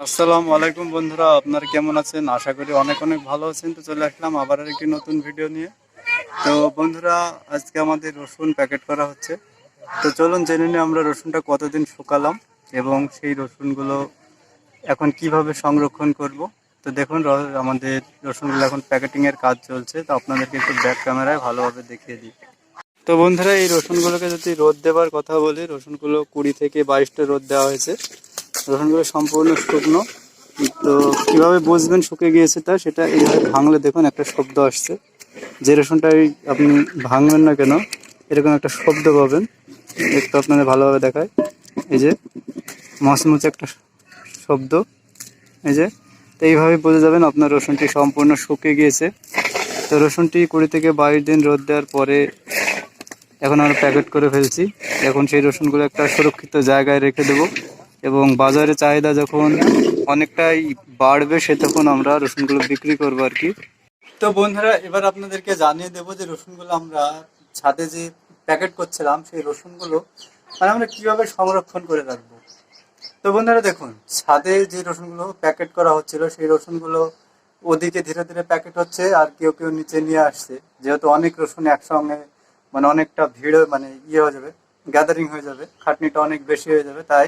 আসসালামু আলাইকুম বন্ধুরা, আপনারা কেমন আছেন? আশা করি অনেক অনেক ভালো আছেন। তো চলে আসলাম আবার একটি নতুন ভিডিও নিয়ে। তো বন্ধুরা, আজকে আমাদের রসুন প্যাকেট করা হচ্ছে। তো চলুন জেনে নিই আমরা রসুনটা কতদিন শুকালাম এবং সেই রসুনগুলো এখন কীভাবে সংরক্ষণ করব। তো দেখুন আমাদের রসুনগুলো এখন প্যাকেটিংয়ের কাজ চলছে। তো আপনাদেরকে একটু ব্যাক ক্যামেরায় ভালোভাবে দেখিয়ে দিই। তো বন্ধুরা, এই রসুনগুলোকে যদি রোদ দেওয়ার কথা বলি, রসুনগুলো কুড়ি থেকে বাইশটা রোদ দেওয়া হয়েছে। রসুনগুলো সম্পূর্ণ শুকনো। তো কীভাবে বুঝবেন শুকে গিয়েছে তা, সেটা এইভাবে ভাঙলে দেখুন একটা শব্দ আসছে। যে রসুনটাই আপনি ভাঙবেন না কেন, এরকম একটা শব্দ পাবেন। একটু আপনাদের ভালোভাবে দেখায়। এই যে, মচমচে একটা শব্দ। এই যে, তো এইভাবে বুঝে যাবেন আপনার রসুনটি সম্পূর্ণ শুকে গিয়েছে। তো রসুনটি কুড়ি থেকে বাইশ দিন রোদ দেওয়ার পরে এখন আমরা প্যাকেট করে ফেলছি। এখন সেই রসুনগুলো একটা সুরক্ষিত জায়গায় রেখে দেব। এবং বাজারে চাহিদা যখন অনেকটাই বাড়বে, সে তখন আমরা রসুনগুলো বিক্রি করব আর কি। তো বন্ধুরা, এবার আপনাদেরকে জানিয়ে দেবো যে রসুনগুলো আমরা ছাদে যে প্যাকেট করছিলাম, সেই রসুনগুলো মানে আমরা কীভাবে সংরক্ষণ করে রাখব। তো বন্ধুরা, দেখুন, ছাদে যে রসুনগুলো প্যাকেট করা হচ্ছিল, সেই রসুনগুলো ওদিকে ধীরে ধীরে প্যাকেট হচ্ছে আর কেউ কেউ নিচে নিয়ে আসছে। যেহেতু অনেক রসুন একসঙ্গে মানে অনেকটা ভিড় মানে ইয়ে হয়ে যাবে গ্যাদারিং হয়ে যাবে, খাটনিটা অনেক বেশি হয়ে যাবে, তাই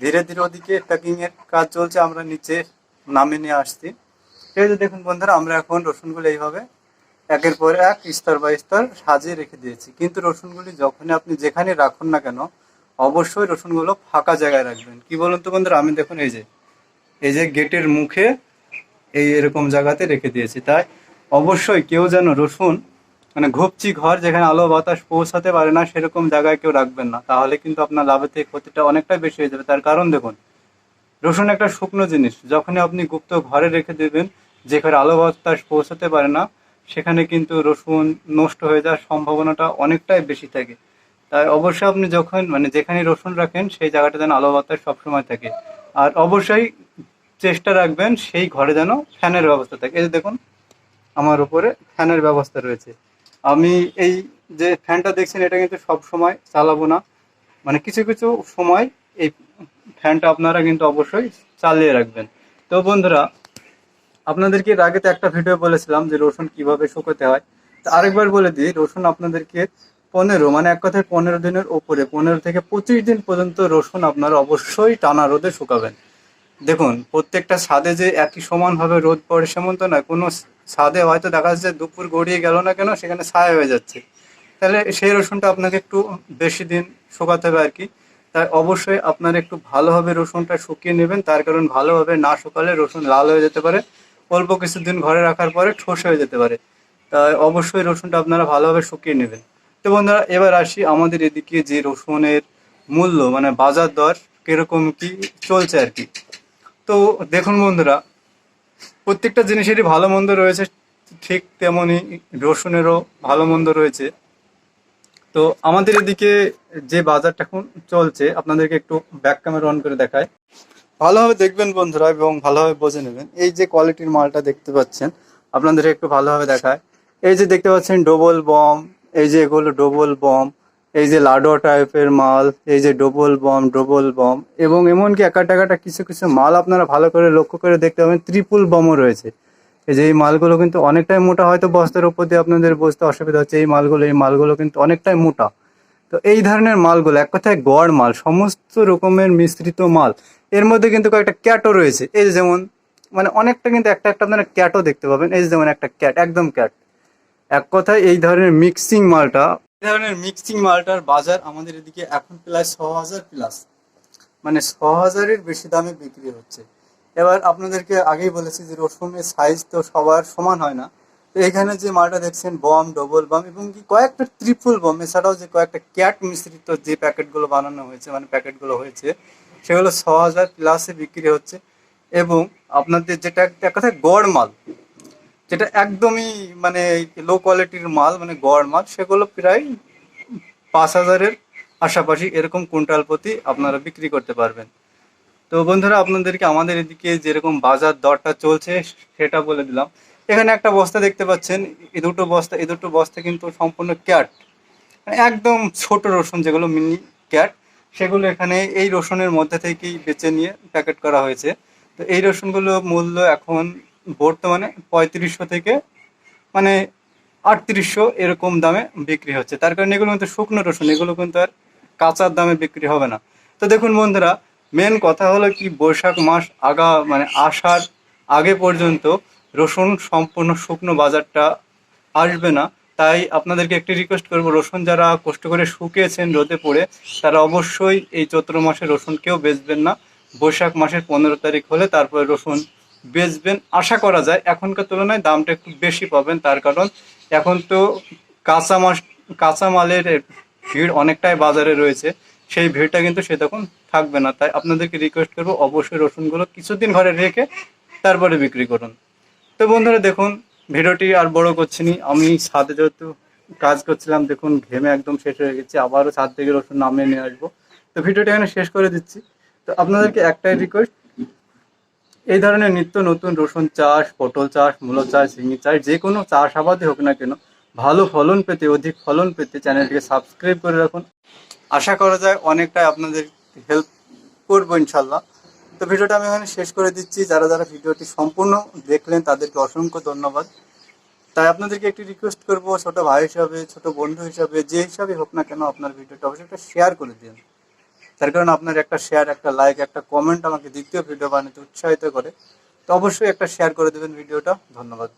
ধীরে ধীরে ওদিকে প্যাকিং এর কাজ চলছে, আমরা নিচে নামে নিয়ে আসছি। এই যে দেখুন বন্ধুরা, আমরা এখন রসুনগুলো এইভাবে একের পর এক, স্তর বাই স্তর সাজিয়ে রেখে দিয়েছি। কিন্তু রসুনগুলি যখনই আপনি যেখানে রাখুন না কেন, অবশ্যই রসুনগুলো ফাঁকা জায়গায় রাখবেন। কি বলুন তো বন্ধুরা, আমি দেখুন এই যে এই যে গেটের মুখে এই এরকম জায়গাতে রেখে দিয়েছি। তাই অবশ্যই কেউ যেন রসুন মানে ঘুপচি ঘর যেখানে আলো বাতাস পৌঁছাতে পারে না, সেরকম জায়গায় কেউ রাখবেন না। তাহলে কিন্তু আপনার লাভের থেকে ক্ষতিটা অনেকটাই বেশি হয়ে যাবে। তার কারণ দেখুন, রসুন একটা শুকনো জিনিস। যখনই আপনি গুপ্ত ঘরে রেখে দেবেন যেখানে আলো বাতাস পৌঁছাতে পারে না, সেখানে কিন্তু রসুন নষ্ট হয়ে যাওয়ার সম্ভাবনাটা অনেকটাই বেশি থাকে। তাই অবশ্যই আপনি যখন মানে যেখানে রসুন রাখেন, সেই জায়গাটা যেন আলো বাতাস সবসময় থাকে। আর অবশ্যই চেষ্টা রাখবেন, সেই ঘরে যেন ফ্যানের ব্যবস্থা থাকে। এই যে দেখুন, আমার উপরে ফ্যানের ব্যবস্থা রয়েছে। আমি এই যে ফ্যানটা দেখছেন, এটা কিন্তু সব সময় চালাবো না। মানে কিছু কিছু সময় এই ফ্যানটা আপনারা কিন্তু অবশ্যই চালিয়ে রাখবেন। তো বন্ধুরা, আপনাদেরকে এর আগে তো একটা ভিডিও বলেছিলাম যে রসুন কীভাবে শুকোতে হয়। তো আরেকবার বলে দিই, রসুন আপনাদেরকে পনেরো মানে এক কথায় পনেরো দিনের ওপরে, পনেরো থেকে পঁচিশ দিন পর্যন্ত রসুন আপনারা অবশ্যই টানা রোদে শুকাবেন। দেখুন, প্রত্যেকটা ছাদে যে একই সমানভাবে রোদ পড়ে, সেমন তো নয়, কোনো ছাদে হয়তো দেখা যাচ্ছে দুপুর গড়িয়ে গেল না কেন, সেখানে ছায়া হয়ে যাচ্ছে। তাহলে সেই রসুনটা আপনাকে একটু বেশি দিন শুকাতে হবে আর কি। তাই অবশ্যই আপনারা একটু ভালোভাবে রসুনটা শুকিয়ে নেবেন। তার কারণ ভালোভাবে না শুকালে রসুন লাল হয়ে যেতে পারে। অল্প কিছুদিন ঘরে রাখার পরে ঠোস হয়ে যেতে পারে। তাই অবশ্যই রসুনটা আপনারা ভালোভাবে শুকিয়ে নেবেন। তো বন্ধুরা, এবার আসি আমাদের এদিকে যে রসুনের মূল্য মানে বাজার দর কীরকম কি চলছে আর কি। তো দেখুন বন্ধুরা প্রত্যেকটা জিনিসেরই ভালো মন্দ রয়েছে, ঠিক তেমনই রসুনেরও ভালো মন্দ রয়েছে। তো আমাদের এদিকে যে বাজারটা এখন চলছে, আপনাদেরকে একটু ব্যাক ক্যামেরা অন করে দেখায় ভালোভাবে দেখবেন বন্ধুরা এবং ভালোভাবে বুঝে নেবেন। এই যে কোয়ালিটির মালটা দেখতে পাচ্ছেন আপনাদের একটু ভালোভাবে দেখায় এই যে দেখতে পাচ্ছেন ডবল বম এই যে এগুলো ডবল বম এই যে লাডো টাইপের মাল, এই যে ডবল বম ডবল বম এবং এমনকি একাটা একাটা কিছু কিছু মাল আপনারা ভালো করে লক্ষ্য করে দেখতে পাবেন ত্রিপুল বমও রয়েছে। এই যে এই মালগুলো কিন্তু অনেকটাই মোটা, হয়তো বস্তার উপর দিয়ে আপনাদের বুঝতে অসুবিধা হচ্ছে, এই মালগুলো এই মালগুলো কিন্তু অনেকটাই মোটা। তো এই ধরনের মালগুলো, এক কথায় গড় মাল, সমস্ত রকমের মিশ্রিত মাল, এর মধ্যে কিন্তু কয়েকটা ক্যাটও রয়েছে। এই যেমন মানে অনেকটা কিন্তু একটা একটা আপনারা ক্যাটও দেখতে পাবেন। এই যেমন একটা ক্যাট একদম ক্যাট এক কথায় এই ধরনের মিক্সিং মালটা ধরনের মিক্সিং মালটার বাজার আমাদের এদিকে এখন প্রায় ছ হাজার প্লাস মানে ছ হাজারের বেশি দামে বিক্রি হচ্ছে। এবার আপনাদেরকে আগেই বলেছি যে রসুনের সাইজ তো সবার সমান হয় না। তো এখানে যে মালটা দেখছেন, বম ডবল বম এবং কি কয়েকটা ত্রিপুল বম, এছাড়াও যে কয়েকটা ক্যাট মিশ্রিত যে প্যাকেটগুলো বানানো হয়েছে মানে প্যাকেটগুলো হয়েছে, সেগুলো ছ হাজার প্লাসে বিক্রি হচ্ছে। এবং আপনাদের যেটা একটা কথায় গড় মাল। যেটা একদমই মানে লো কোয়ালিটির মাল মানে গড় মাল, সেগুলো প্রায় পাঁচ হাজারের পাশাপাশি এরকম কুইন্টাল প্রতি আপনারা বিক্রি করতে পারবেন। তো বন্ধুরা, আপনাদেরকে আমাদের এদিকে যেরকম বাজার দরটা চলছে, সেটা বলে দিলাম। এখানে একটা বস্তা দেখতে পাচ্ছেন, এ দুটো বস্তা, এ দুটো বস্তা কিন্তু সম্পূর্ণ ক্যাট। মানে একদম ছোট রসুন যেগুলো মিনি ক্যাট, সেগুলো এখানে এই রসুনের মধ্যে থেকেই বেছে নিয়ে প্যাকেট করা হয়েছে। তো এই রসুনগুলো মূল্য এখন বর্তমানে পঁয়ত্রিশশো থেকে মানে আটত্রিশশো এরকম দামে বিক্রি হচ্ছে। তার কারণে এগুলো কিন্তু শুকনো রসুন, এগুলো কিন্তু আর কাঁচার দামে বিক্রি হবে না। তো দেখুন বন্ধুরা মেন কথা হলো কি, বৈশাখ মাস আগা মানে আসার আগে পর্যন্ত রসুন সম্পূর্ণ শুকনো বাজারটা আসবে না। তাই আপনাদেরকে একটি রিকোয়েস্ট করব, রসুন যারা কষ্ট করে শুকিয়েছেন রোদে পড়ে, তারা অবশ্যই এই চৈত্র মাসে রসুন কেউ বেচবেন না। বৈশাখ মাসের পনেরো তারিখ হলে তারপরে রসুন বেচবেন, আশা করা যায়। এখনকার তুলনায় দামটা একটু বেশি পাবেন, তার কারণ এখন তো কাঁচা মাস, কাঁচা মালের ভিড় অনেকটাই বাজারে রয়েছে। সেই ভিড়টা কিন্তু সে তখন থাকবে না। তাই আপনাদেরকে রিকোয়েস্ট করব, অবশ্যই রসুনগুলো কিছুদিন ঘরে রেখে তারপরে বিক্রি করুন। তো বন্ধুরা, দেখুন, ভিডিওটি আর বড় করছি নি। আমি ছাদে যেহেতু কাজ করছিলাম, দেখুন, ঘেমে একদম শেষ হয়ে গেছে। আবারও ছাদ থেকে রসুন নামিয়ে নিয়ে আসব। তো ভিডিওটি এখানে শেষ করে দিচ্ছি। তো আপনাদেরকে একটাই রিকোয়েস্ট এই ধরনের নিত্য নতুন রসুন চাষ, পটল চাষ, মূলো চাষ, ঝিঙে চাষ, যে কোনো চাষ আবাদই হোক না কেন, ভালো ফলন পেতে, অধিক ফলন পেতে চ্যানেলটিকে সাবস্ক্রাইব করে রাখুন। আশা করা যায় অনেকটাই আপনাদের হেল্প করব ইনশাল্লাহ তো ভিডিওটা আমি এখানে শেষ করে দিচ্ছি। যারা যারা ভিডিওটি সম্পূর্ণ দেখলেন, তাদেরকে অসংখ্য ধন্যবাদ। তাই আপনাদেরকে একটি রিকোয়েস্ট করব, ছোট ভাই হিসাবে, ছোট বন্ধু হিসাবে, যে হিসাবে হোক না কেন আপনার ভিডিওটা অবশ্যই একটা শেয়ার করে দিন। তার কারণ আপনার একটা শেয়ার একটা লাইক একটা কমেন্ট আমাকে দ্বিতীয় ভিডিও বানাতে উৎসাহিত করে। তো অবশ্যই একটা শেয়ার করে দেবেন ভিডিওটা ধন্যবাদ।